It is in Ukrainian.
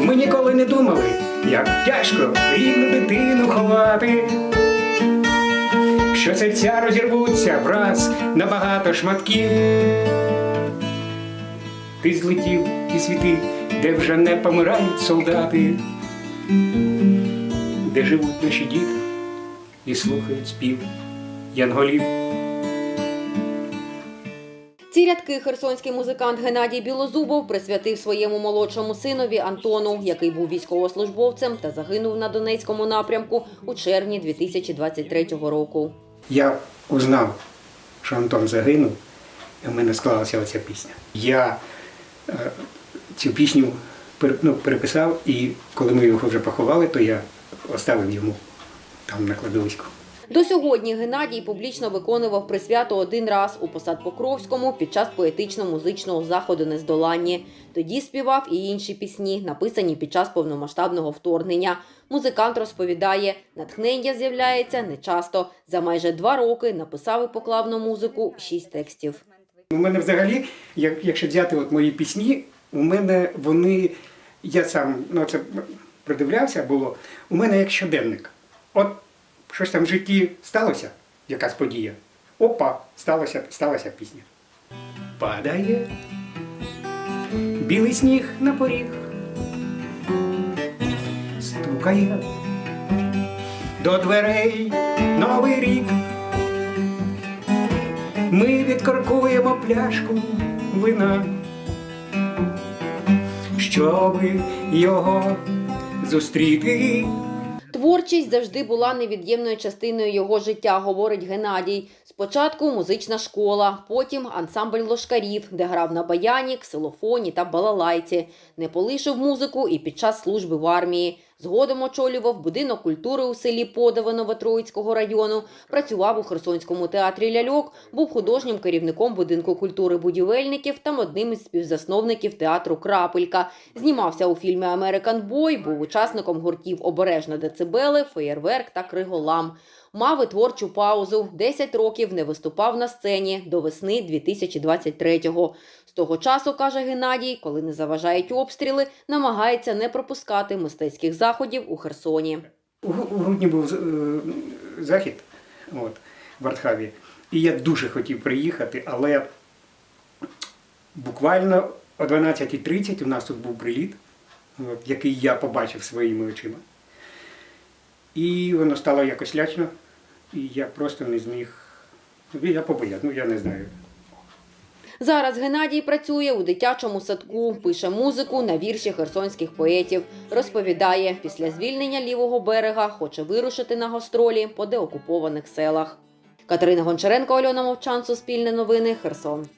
Ми ніколи не думали, як тяжко рідну дитину ховати. Що серця розірвуться враз на багато шматків. Ти злетів ті світи, де вже не помирають солдати, де живуть наші діти і слухають спів янголів. Ці рядки херсонський музикант Геннадій Білозубов присвятив своєму молодшому синові Антону, який був військовослужбовцем та загинув на Донецькому напрямку у червні 2023 року. Я узнав, що Антон загинув, і в мене склалася оця пісня. Я е, цю пісню ну, переписав, і коли ми його вже поховали, то я оставив йому там на кладовиську. До сьогодні Геннадій публічно виконував присвяту один раз у посад Покровському під час поетично-музичного заходу Нездоланні. Тоді співав і інші пісні, написані під час повномасштабного вторгнення. Музикант розповідає, натхнення з'являється нечасто. За майже два роки написав і поклав на музику шість текстів. У мене взагалі, як, якщо взяти от мої пісні, у мене вони, я сам ну, це придивлявся, було, у мене як щоденник. От щось там в житті сталося, якась подія. Опа, сталося, сталася пісня. Падає білий сніг на поріг, стукає до дверей новий рік. Ми відкоркуємо пляшку вина, щоби його зустріти. Творчість завжди була невід'ємною частиною його життя, говорить Геннадій. Спочатку музична школа, потім ансамбль лошкарів, де грав на баяні, ксилофоні та балалайці. Не полишив музику і під час служби в армії. Згодом очолював будинок культури у селі Подове Новотроїцького району, працював у Херсонському театрі ляльок, був художнім керівником будинку культури будівельників та одним із співзасновників театру Крапелька. Знімався у фільмі Американ Бой, був учасником гуртів Обережно децибели, Феєрверк та Криголам. Мав і творчу паузу. 10 років не виступав на сцені до весни 2023-го. З того часу, каже Геннадій, коли не заважають обстріли, намагається не пропускати мистецьких заходів у Херсоні. У, у грудні був е, захід от, в Артхаві, і я дуже хотів приїхати, але буквально о 12.30 у нас тут був приліт, от, який я побачив своїми очима. І воно стало якось лячно, і я просто не зміг. Я побояв, ну я не знаю. Зараз Геннадій працює у дитячому садку, пише музику на вірші херсонських поетів. Розповідає, після звільнення лівого берега хоче вирушити на гастролі по деокупованих селах. Катерина Гончаренко, Альона Мовчан, Суспільне новини, Херсон.